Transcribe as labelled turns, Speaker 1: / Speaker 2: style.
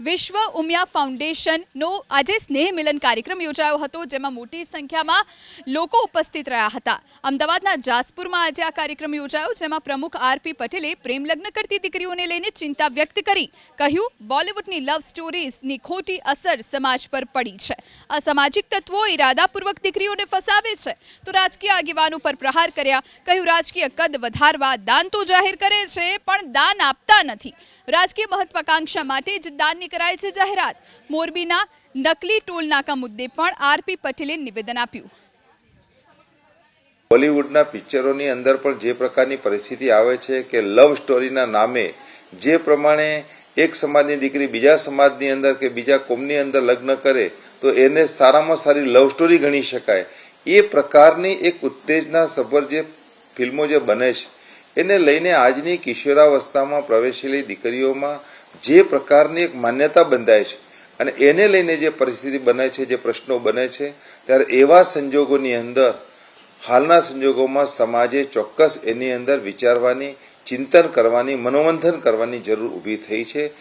Speaker 1: વિશ્વ ઉમિયા ફાઉન્ડેશનનો આજે સ્નેહ મિલન કાર્યક્રમ યોજાયો હતો, જેમાં મોટી સંખ્યામાં લોકો ઉપસ્થિત રહ્યા હતા. અમદાવાદના જાસપુરમાં આજે આ કાર્યક્રમ યોજાયો, જેમાં પ્રમુખ આરપી પટેલે પ્રેમલગ્ન કરતી દીકરીઓને લઈને ચિંતા વ્યક્ત કરી, કહ્યું, બોલિવૂડની લવ સ્ટોરીઝની ખોટી અસર સમાજ પર પડી છે. અસામાજિક તત્વો ઇરાદાપૂર્વક દીકરીઓને ફસાવે છે. તો રાજકીય આગેવાનો પર પ્રહાર કર્યા. કહ્યું, રાજકીય કદ વધારવા દાન તો જાહેર કરે છે, પણ દાન આપતા નથી. રાજકીય મહત્વાકાંક્ષા માટે જ દાનની કરાય છે જાહેરાત. મોરબીના નકલી ટોલનાકા મુદ્દે પણ આરપી પટેલે નિવેદન આપ્યું.
Speaker 2: બોલિવૂડના પિક્ચરોની અંદર પણ જે પ્રકારની પરિસ્થિતિ આવે છે કે લવ સ્ટોરીના નામે જે પ્રમાણે એક સમાજની દીકરી બીજા સમાજની અંદર કે બીજા કોમની અંદર લગ્ન કરે, તો એને સારામાં સારી લવ સ્ટોરી ગણી શકાય. એ પ્રકારની એક ઉત્તેજના સભર જે ફિલ્મો જે બને છે, એને લઈને આજની કિશોરાવસ્થામાં પ્રવેશેલી દીકરીઓમાં જે પ્રકારની એક માન્યતા બંધાય છે અને એને લઈને જે પરિસ્થિતિ બને છે, જે પ્રશ્નો બને છે, ત્યારે એવા સંજોગોની અંદર, હાલના સંજોગોમાં સમાજે ચોક્કસ એની અંદર વિચારવાની, ચિંતન કરવાની, મનોમંથન કરવાની જરૂર ઊભી થઈ છે.